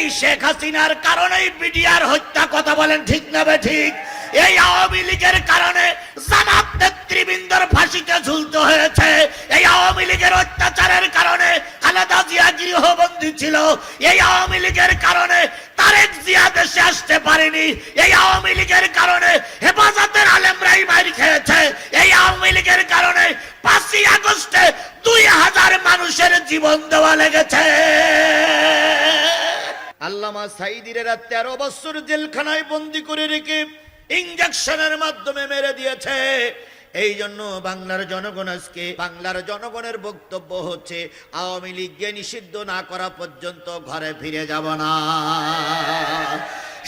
এই শেখ হাসিনার কারণেই বিডিআর হত্যা কথা বলেন ঠিক না বে ঠিক? এই আওয়ামী লীগের কারণে জামাত নেতৃবৃন্দর ফাঁসিতে ঝুলতে হয়েছে। এই আওয়ামী লীগের অত্যাচারের কারণে খালেদা জিয়া গৃহবন্দী ছিল। এই আওয়ামী লীগের কারণে তারেক জিয়া দেশে আসতে পারেনি। এই আওয়ামী লীগের কারণে হেফাজতের আলেমরাই মার খেয়েছে। এই আওয়ামী লীগের কারণে পাঁচই আগস্টে দুই হাজার মানুষের জীবন দেওয়া লেগেছে। আল্লামা সাইদিরেরা তেরো বছর জেলখানায় বন্দি করে রেখে ইঞ্জেকশনের মাধ্যমে মেরে দিয়েছে। এই জন্য বাংলার জনগণ আজকে, বাংলার জনগণের বক্তব্য হচ্ছে, আওয়ামী লীগকে নিষিদ্ধ না করা পর্যন্ত ঘরে ফিরে যাব না।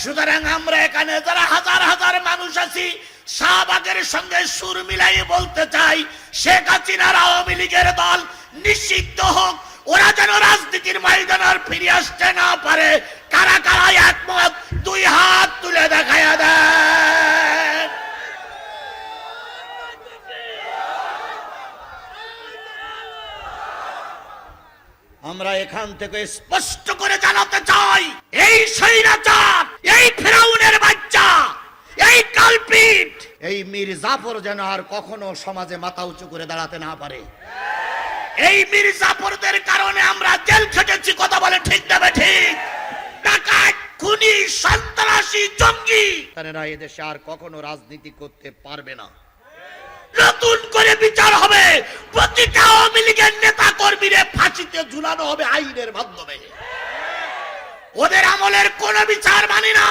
সুতরাং আমরা এখানে যারা হাজার হাজার মানুষ আছি, শাহবাগের সঙ্গে সুর মিলাই বলতে চাই, শেখ হাসিনার আওয়ামী লীগের দল নিষিদ্ধ হোক ওরা যেন রাজনীতির ময়দান আর ফিরে আসতে না পারে। কারা কারা একমত, দুই হাত তুলে দেখায়া আমরা এখান থেকে স্পষ্ট করে জানাতে চাই, এই স্বৈরাচার, এই ফেরাউনের বাচ্চা, এই কালপিট, এই মীর জাফর যেন আর কখনো সমাজে মাথা উঁচু করে দাঁড়াতে না পারে। এই মীর জাফরদের কারণে আমরা জেল খেটেছি কথা বলে ঠিক দেবে ঠিক। ডাকাত খুনি সন্ত্রাসী জঙ্গি। তারা এদেশে আর কখনো রাজনীতি করতে পারবে না। নতুন করে বিচার হবে। প্রতিটা আওয়ামী লীগের নেতা কর্মীরে ফাঁসিতে ঝুলানো হবে আইনের মাধ্যমে। ওদের আমলের কোন বিচার মানি না।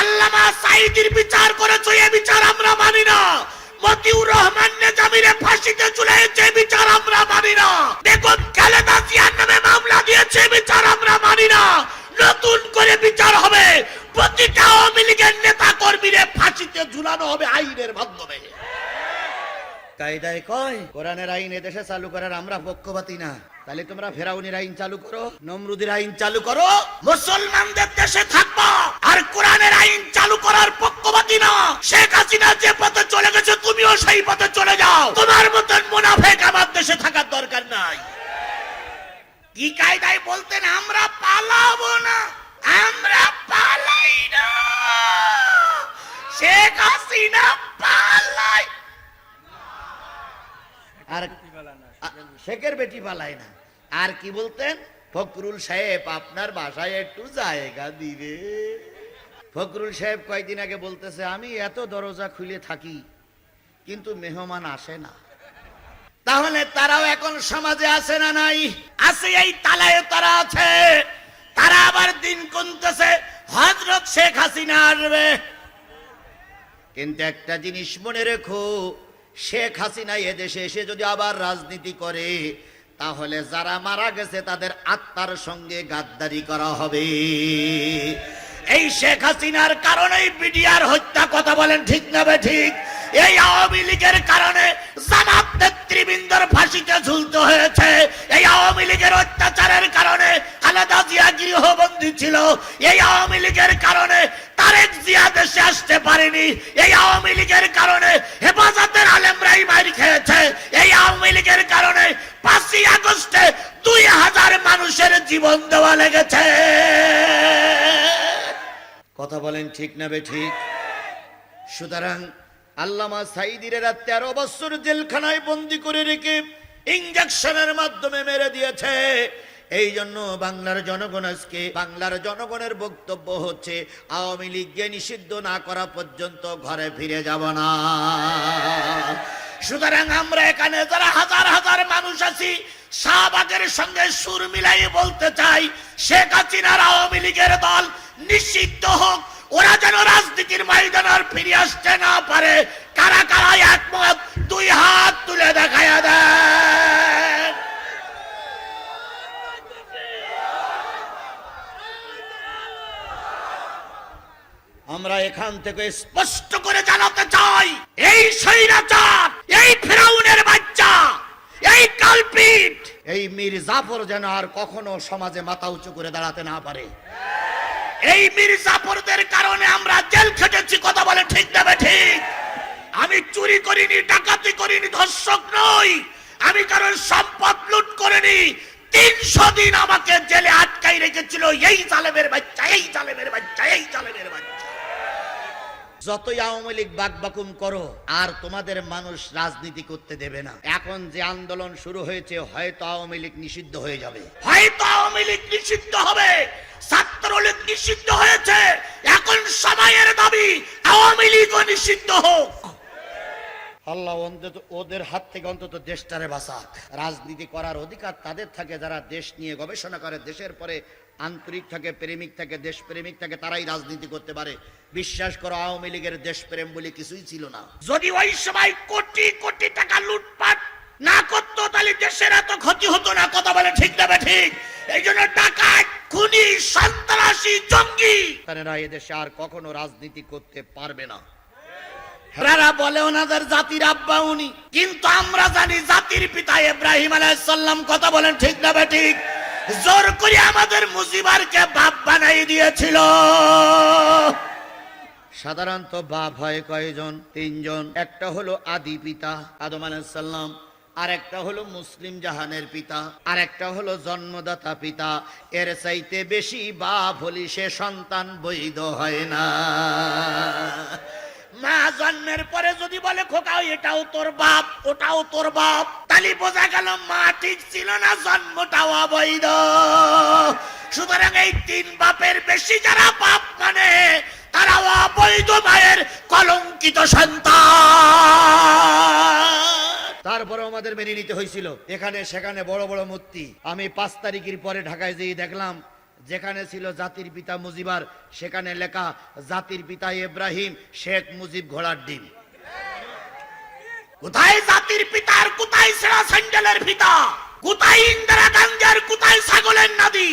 আল্লামা সাইদির বিচার করেছে এ বিচার আমরা মানি না। মতিউর রহমান নেজামিরে ফাঁসিতে ঝুলাইছে বিচার আমরা মানি না। দেখুন খালেদা জিয়ার নামে মামলা দিয়েছে বিচার আমরা মানি না। নতুন করে বিচার হবে। প্রতিটা আওয়ামী লীগের নেতা কর্মীরে ফাঁসিতে ঝুলানো হবে আইনের মাধ্যমে। কায়দায় কয় কোরআনের আইন এদেশে চালু করার আমরা পক্ষপাতি না। তাহলে তোমরা ফেরাউনির আইন চালু করো নমরুদের আইন চালু করো। মুসলমানদের দেশে থাকবা আর কোরআনের আইন চালু করার পক্ষপাতি না। শেখ হাসিনা যে তুমিও সেই পথে চলে যাও। তোমার মতন মুনাফেক আমার দেশে থাকার দরকার নাই। কি কায়দায় বলতেন, আমরা পালাবো না, আমরা পালাই না। শেখ হাসিনা পালাই আর শেখের বেটি পালায় না। আর কি বলতেন ফকরুল সাহেব, আপনার বাসায় একটু জায়গা দিবে। ফকরুল সাহেব কয়েকদিন আগে বলতেছে, আমি এত দরজা খুলে থাকি কিন্তু মেহমান আসে না। তাহলে তারাও এখন সমাজে আসে না নাই? আছে এই তালায় তারা আছে। তারা আবার দিন গুনতেছে। হজরত শেখ হাসিনা আসবে কিন্তু একটা জিনিস মনে রেখো, শেখ হাসিনা এদেশে এসে যদি আবার রাজনীতি করে, তাহলে যারা মারা গেছে তাদের আত্মার সঙ্গে গাদ্দারি করা হবে। এই শেখ হাসিনার কারণেই বিডিআর হত্যা কথা বলেন ঠিক না বে ঠিক? এই আওয়ামী লীগের কারণে জামাত নেতৃবৃন্দর ফাঁসিতে ঝুলতে হয়েছে। এই আওয়ামী লীগের অত্যাচারের কারণে খালেদা জিয়া গৃহবন্দী ছিল। এই আওয়ামী লীগের কারণে তারেক জিয়া দেশে আসতে পারেনি। এই আওয়ামী লীগের কারণে হেফাজতের আলেমরাই মার খেয়েছে। এই আওয়ামী লীগের কারণে পাঁচই আগস্টে দুই হাজার মানুষের জীবন দেওয়া লেগেছে। কথা বলেন ঠিক না বে ঠিক? সুতরাং আল্লামা সাইদিরেরা তেরো বছর জেলখানায় বন্দি করে রেখে ইঞ্জেকশনের মাধ্যমে মেরে দিয়েছে। এই জন্য বাংলার জনগণ আজকে, বাংলার জনগণের বক্তব্য হচ্ছে, আওয়ামী লীগকে নিষিদ্ধ না করা পর্যন্ত ঘরে ফিরে যাব না। সুতরাং আমরা এখানে যারা হাজার হাজার মানুষ আছি, শাহবাগের সঙ্গে সুর মিলাই বলতে চাই, শেখ হাসিনার আওয়ামী লীগের দল নিষিদ্ধ হোক ওরা যেন রাজনীতির ময়দান আর ফিরে আসতে না পারে। কারা কারা একমত, দুই হাত তুলে দেখায়া আমরা এখান থেকে স্পষ্ট করে জানাতে চাই, এই স্বৈরাচার, এই ফেরাউনের বাচ্চা, এই কালপিট এই মীর জাফর যেন আর কখনো সমাজে মাথা উঁচু করে দাঁড়াতে না পারে। এই মির্জাপুরদের কারণে আমরা জেল খেটেছি, কথা বলে ঠিক দেবে ঠিক। আমি চুরি করিনি, ডাকাতি করিনি, ধর্ষক নই। আমি কারণ সম্পদ লুট করিনি। তিনশো দিন আমাকে জেলে আটকাই রেখেছিল, এই জালেমের বাচ্চা, এই জালেমের বাচ্চা, এই জালেমের বাচ্চা। যতই আওয়ামী লীগ বাকবাকুম করো, আর তোমাদের মানুষ রাজনীতি করতে দেবে না। এখন যে আন্দোলন শুরু হয়েছে, হয়তো আওয়ামী লীগ নিষিদ্ধ হয়ে যাবে। হয়তো আওয়ামী লীগ নিষিদ্ধ হবে, ছাত্রলীগ নিষিদ্ধ হয়েছে। এখন সময়ের দাবি, আওয়ামী লীগও নিষিদ্ধ হোক। আল্লাহ অন্তত ওদের হাত থেকে অন্তত দেশটারে বাঁচাক। রাজনীতি করার অধিকার তাদের থাকে, যারা দেশ নিয়ে গবেষণা করে, দেশের পরে আন্তরিক থাকে প্রেমিক থাকে দেশপ্রেমিক থাকে তারাই রাজনীতি করতে পারে। বিশ্বাস করো আওয়ামী লীগের দেশপ্রেম বলে কিছুই ছিল না। যদি ওই সময় কোটি কোটি টাকা লুটপাট না করতো তাহলে দেশের এত ক্ষতি হতো না কথা বলে ঠিক না ঠিক এই জন্য ডাকাত খুনি সন্ত্রাসী জঙ্গি। তারা এদেশে আর কখনো রাজনীতি করতে পারবে না। হেরারা বলে ওনাদের জাতির আব্বা উনি। কিন্তু আমরা জানি জাতির পিতা ইব্রাহিম আলাইসাল্লাম কথা বলেন ঠিক না ঠিক জোর করে আমাদের মুজিবারকে বাপ বানাই দিয়েছিল। সাধারণত বাপ হয় কয়জন? তিনজন। একটা হলো আদি পিতা, আদম আলাইসাল্লাম আর একটা হলো মুসলিম জাহানের পিতা। আর একটা হলো জন্মদাতা পিতা। এর চাইতে বেশি বাপ হলি সে সন্তান বৈধ হয় না। মা জন্মের পরে যদি বলে খোকা এটাও তোর বাপ, ওটাও তোর বাপ তালি বোঝা গেল মা ঠিক ছিল না, জন্মটাও অবৈধ। সুতরাং এই তিন বাপের বেশি যারা বাপ মানে তারা অবৈধ মায়ের কলঙ্কিত সন্তান। তারপরে আমাদের মেনে নিতে হয়েছিল। এখানে, সেখানে বড় বড় মূর্তি। আমি পাঁচ তারিখের পরে ঢাকায় যেয়ে দেখলাম যেখানে ছিল জাতির পিতা মুজিবার, সেখানে লেখা, জাতির পিতা ইব্রাহিম, শেখ মুজিব ঘোড়ার ডিম। কোথায় জাতির পিতার, কোথায় সেরা স্যান্ডেলের পিতা? কোথায় ইন্দিরা গান্ধীর, কোথায় ছাগলের নদী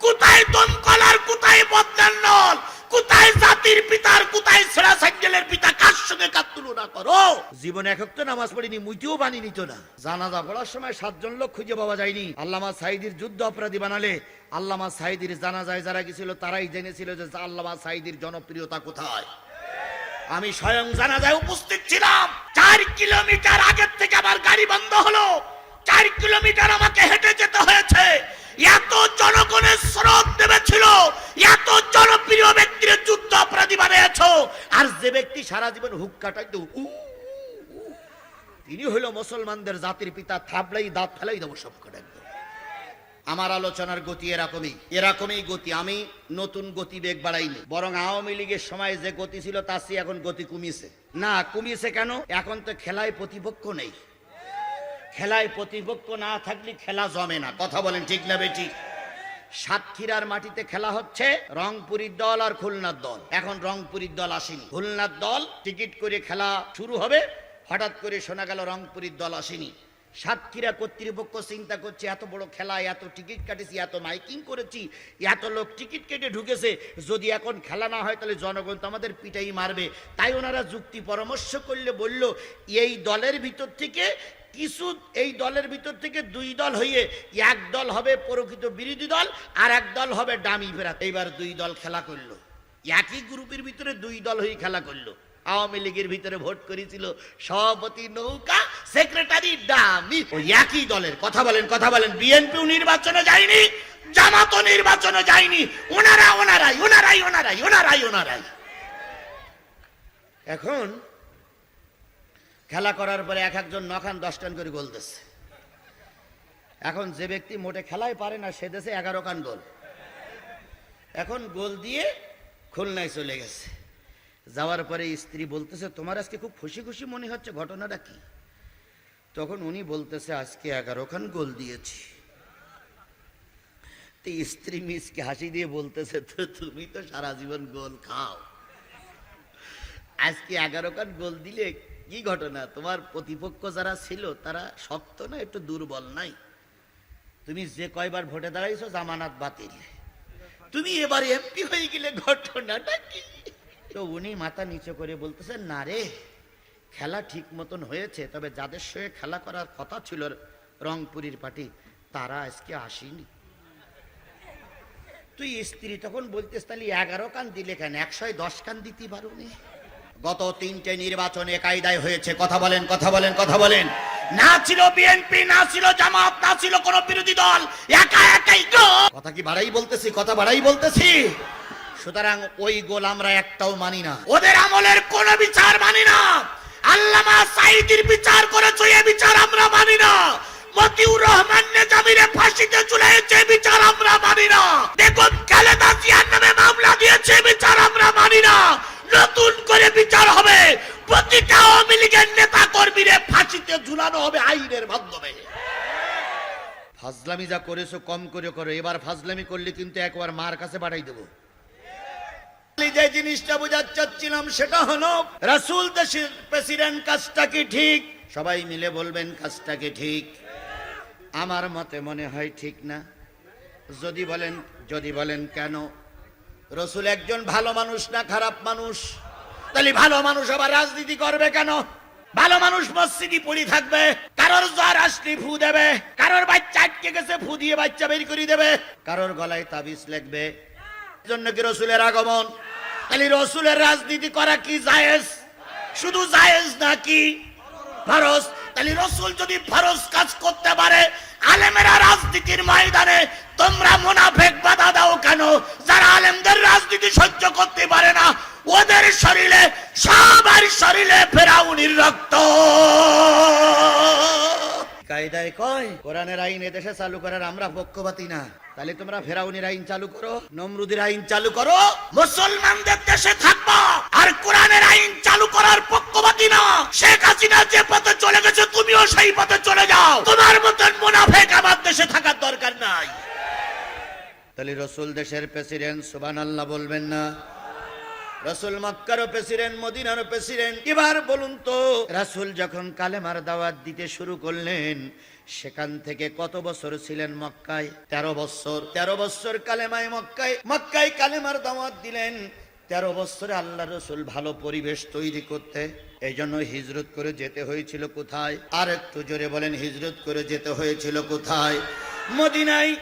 কোথায় দমকলার কোথায় বদনার নল? কোথায় জাতির পিতার কোথায় সেরা স্যান্ডেলের পিতা? কার সঙ্গে কার তুলনা করো? জীবনে একক তো নামাজ পড়িনি, মুইতেও বানি নিত না। জানাজা পড়ার সময় সাতজন লোক খুঁজে পাওয়া যায়নি। আল্লামা সাইদির যুদ্ধ অপরাধী বানালে। আল্লামা সাইদির জানাজায় যারা গেছিল, তারাই জেনেছিল যে আল্লামা সাইদির জনপ্রিয়তা কোথায়। আমি স্বয়ং জানাজায় উপস্থিত ছিলাম। চার কিলোমিটার আগের থেকে আমার গাড়ি বন্ধ হলো। চার কিলোমিটার আমাকে হেঁটে যেতে হয়েছে। এত জনগণের স্রোত নেমেছিল এত জনপ্রিয় ব্যক্তির যুদ্ধ অপরাধী বানিয়েছ, আর যে ব্যক্তি সারা জীবন হুক কাটাইতো তিনি হইল মুসলমানদের জাতির পিতা থাবলাই দাঁত ফেলাই দেবো সব কটা আমার আলোচনার গতি এরকমই এরকমই গতি, আমি নতুন গতি বেগ বাড়াইনি। বরং আওয়ামী লীগের সময় যে গতি ছিল, তার চেয়ে এখন গতি কমিয়েছে। না, কমিয়েছে কেন? এখন তো খেলায় প্রতিপক্ষ নেই। খেলায় প্রতিপক্ষ না থাকলে খেলা জমে না। কথা বলেন ঠিক না বেটি? সাতক্ষীরার মাটিতে খেলা হচ্ছে রংপুরীর দল আর খুলনার দল। এখন রংপুরীর দল আসেনি। খুলনার দল টিকিট করে খেলা শুরু হবে। হঠাৎ করে শোনা গেল রংপুরীর দল আসেনি। সাতক্ষীরা কর্তৃপক্ষ চিন্তা করছে, এত বড় খেলা এত টিকিট কাটেছি, এত মাইকিং করেছি, এত লোক টিকিট কেটে ঢুকেছে। যদি এখন খেলা না হয় তাহলে জনগণ তো আমাদের পিটাই মারবে। তাই ওনারা যুক্তি পরামর্শ করলে বলল, এই দলের ভিতর থেকে কিছু এই দলের ভিতর থেকে দুই দল হয়ে এক দল হবে প্রকৃত বিরোধী দল আর এক দল হবে ডামি ফেরা এইবার দুই দল খেলা করল। একই গ্রুপের ভিতরে দুই দল হয়ে খেলা করল। আওয়ামী লীগের ভিতরে ভোট করেছিল সভাপতি নৌকা, সেক্রেটারি ডামি। একই দলের। কথা বলেন কথা বলেন। বিএনপিও নির্বাচনে যায়নি জামাতও নির্বাচনে যায়নি। ওনারা ওনারাই ওনারাই ওনারাই ওনারাই ওনারাই। এখন খেলা করার পরে এক একজন নখান দশ টান করে গোল দিচ্ছে। এখন যে ব্যক্তি মোটে খেলাই পারে না, সে দেশে এগারো খান গোল। এখন গোল দিয়ে খুলনায় চলে গেছে। যাওয়ার পরে স্ত্রী বলতেছে, তোমার আজকে খুব খুশি খুশি মনে হচ্ছে, ঘটনাটা কি? তখন উনি বলতেছে, আজকে এগারো খান গোল দিয়েছি। তো স্ত্রী মিসকে হাসি দিয়ে বলতেছে, তো তুমি তো সারা জীবন গোল খাও। আজকে এগারো খান গোল দিলে কি ঘটনা? তোমার প্রতিপক্ষ যারা ছিল, তারা শক্ত না, একটু দুর্বল নাই? তুমি যে কয়বার ভোটে দাঁড়াইছো, জামানাত বাতিল। তুমি এবার এমপি হয়ে গেলে ঘটনাটা কি? তো উনি মাথা নিচে করে বলতেছেন, না রে, খেলা ঠিক মতন হয়েছে, তবে যাদের সঙ্গে খেলা করার কথা ছিল রংপুরীর পার্টি, তারা আজকে আসেনি। তুই স্ত্রী তখন বলতেস তাহলে এগারো কান দিলে কেন একশো দশ কান দিতে পারো নি? গত তিনটে নির্বাচনে কায়দায় হয়েছে। কথা বলেন কথা বলেন কথা বলেন। না ছিল বিএনপি, না ছিল জামাত, না ছিল কোন বিরোধী দল। একা একাই কথা কি বাড়াই বলতেছি, কথা বাড়াই বলতেছি? সুতরাং ওই গোল আমরা একটাও মানি না। ওদের আমলের কোন বিচার মানি না। আল্লামা সাইদির বিচার করেছে, এ বিচার আমরা মানি না। মতিউর রহমান নেজামিরে ফাঁসিতে ঝুলাইছে বিচার আমরা মানি না। দেখুন খালেদা জিয়ার নামে মামলা দিয়েছে বিচার আমরা মানি না। নতুন করে বিচার হবে। প্রতিটা আওয়ামী লীগের নেতা কর্মীরে ফাঁসিতে ঝুলানো হবে আইনের মাধ্যমে। ফাজলামি যা করেছ কম করে করো। এবার ফাজলামি করলে কিন্তু একবার মার কাছে পাঠাই দেবো। যে জিনিসটা বোঝাতে চাচ্ছিলাম সেটা হলো রাসুল দেশের প্রেসিডেন্ট কাজটা কি ঠিক? সবাই মিলে বলবেন কাজটা কি ঠিক। আমার মতে মনে হয় ঠিক না। যদি বলেন যদি বলেন কেন? রসুল একজন ভালো মানুষ না খারাপ মানুষ? তাহলে ভালো মানুষ আবার রাজনীতি করবে কেন? ভালো মানুষ মসজিদি পড়ি থাকবে, কারোর জ্বর আসলে ফু দেবে, কারোর বাচ্চা আটকে গেছে ফু দিয়ে বাচ্চা বের করে দেবে, কারোর গলায় তাবিজ লাগবে জন্য কি রসুলের আগমন? তাহলে রসুলের রাজনীতি করা কি জায়েজ? শুধু জায়েজ নাকি ফরজ। তাহলে রসুল যদি ফরজ কাজ করতে পারে, আলেমেরা রাজনীতির ময়দানে তোমরা মুনাফেক বাধা দাও কেন? যারা আলেমদের রাজনীতি সহ্য করতে পারে না ওদের শরীরে সবার শরীরে ফেরাউনির রক্ত। কায়দায় কয় কোরআনের আইন এদেশে চালু করার আমরা পক্ষপাতি না। তাহলে তোমরা ফেরাউনির আইন চালু করো নমরুদের আইন চালু করো। মুসলমানদের দেশে থাকব আর কোরআনের আইন চালু করার পক্ষপাতি না। শেখ হাসিনা যে পথে চলে গেছে তুমিও সেই পথে চলে যাও। তোমার মতন মুনাফেক আমার দেশে থাকার দরকার নাই। তাহলে রসুল দেশের প্রেসিডেন্ট সুবান আল্লাহ বলবেন না। রসুল মক্কারও প্রেসিডেন্ট, মদিনারও প্রেসিডেন্ট। এবার বলুন তো, রাসুল যখন কালেমার দাওয়াত দিতে শুরু করলেন, সেখান থেকে কত বছর ছিলেন মক্কায়? তেরো বছর। তেরো বছর কালেমায় মক্কায়। মক্কায় কালেমার দাওয়াত দিলেন। তেরো বছরে আল্লাহ রসুল ভালো পরিবেশ তৈরি করতে। এই জন্য হিজরত করে যেতে হয়েছিল কোথায়? আর একটু জোরে বলেন, হিজরত করে যেতে হয়েছিল কোথায়? মদিনায়